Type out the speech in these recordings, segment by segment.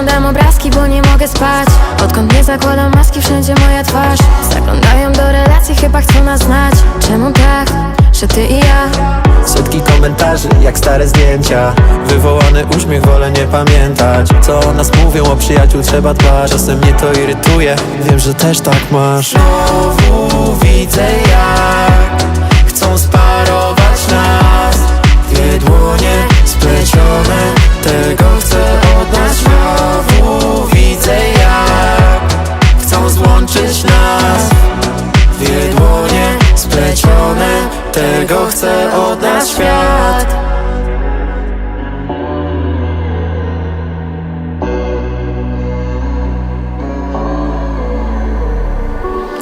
Przeglądam obrazki, bo nie mogę spać. Odkąd nie zakładam maski, wszędzie moja twarz. Zaglądają do relacji, chyba chcą nas znać. Czemu tak, że ty i ja? Setki komentarzy, jak stare zdjęcia. Wywołany uśmiech, wolę nie pamiętać. Co o nas mówią, o przyjaciół trzeba dbać. Czasem mnie to irytuje, wiem, że też tak masz. Znowu widzę jak Chcą sparować nas. Dwie dłonie splecione Tego chcę Tego chce od nas świat.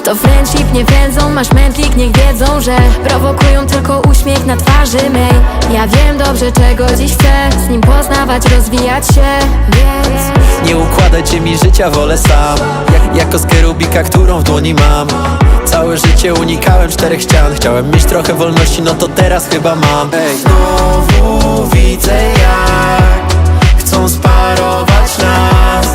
To friendship nie więzą, masz mętlik, niech wiedzą, że Prowokują tylko uśmiech na twarzy mej. Ja wiem dobrze czego dziś chcę Z nim poznawać, rozwijać się Więc Nie układajcie mi życia, wolę sam. Jak, jak kostkę Rubika, którą w dłoni mam Całe życie unikałem czterech ścian. Chciałem mieć trochę wolności, no to teraz chyba mam. Ej. Znowu widzę jak Chcą sparować nas.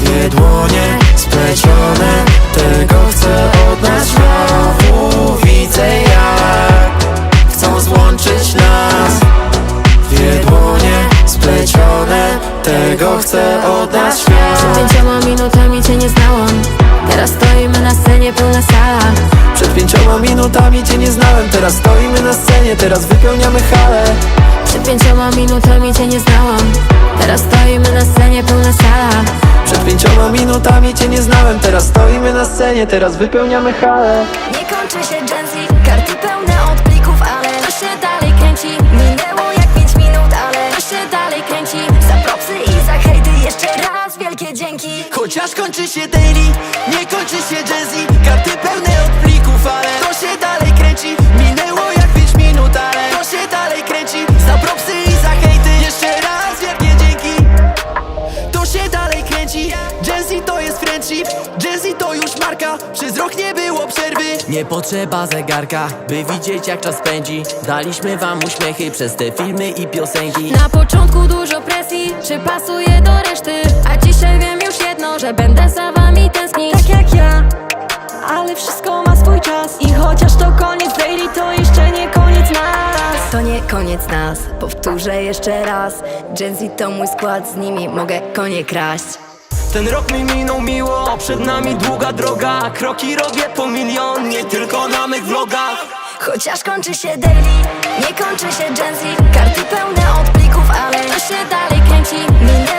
Dwie dłonie splecione Tego chcę od nas. Znowu widzę jak Chcą złączyć nas. Dwie dłonie splecione Tego chce od nas. Przed świat pięcioma minutami cię nie znałam. Teraz stoimy pięcioma minutami cię nie znałem Teraz stoimy na scenie, teraz wypełniamy halę. Przed pięcioma minutami cię nie znałam Teraz stoimy na scenie, pełna sala. Przed pięcioma minutami cię nie znałem Teraz stoimy na scenie, teraz wypełniamy halę. Nie kończy się Gen Z, Nie potrzeba zegarka, by widzieć jak czas pędzi. Daliśmy wam uśmiechy przez te filmy i piosenki. Na początku dużo presji, czy pasuje do reszty? A dzisiaj wiem już jedno, że będę za wami tęsknić. Tak jak ja Ale wszystko ma swój czas. I chociaż to koniec daily, to jeszcze nie koniec nas. To nie koniec nas, powtórzę jeszcze raz. Gen Z to mój skład, z nimi mogę konie kraść Ten rok mi minął miło, przed nami długa droga. Kroki robię po milion, nie tylko na mych vlogach. Chociaż kończy się daily, nie kończy się Gen Z. Karty pełne od plików, ale to się dalej kręci. Minęło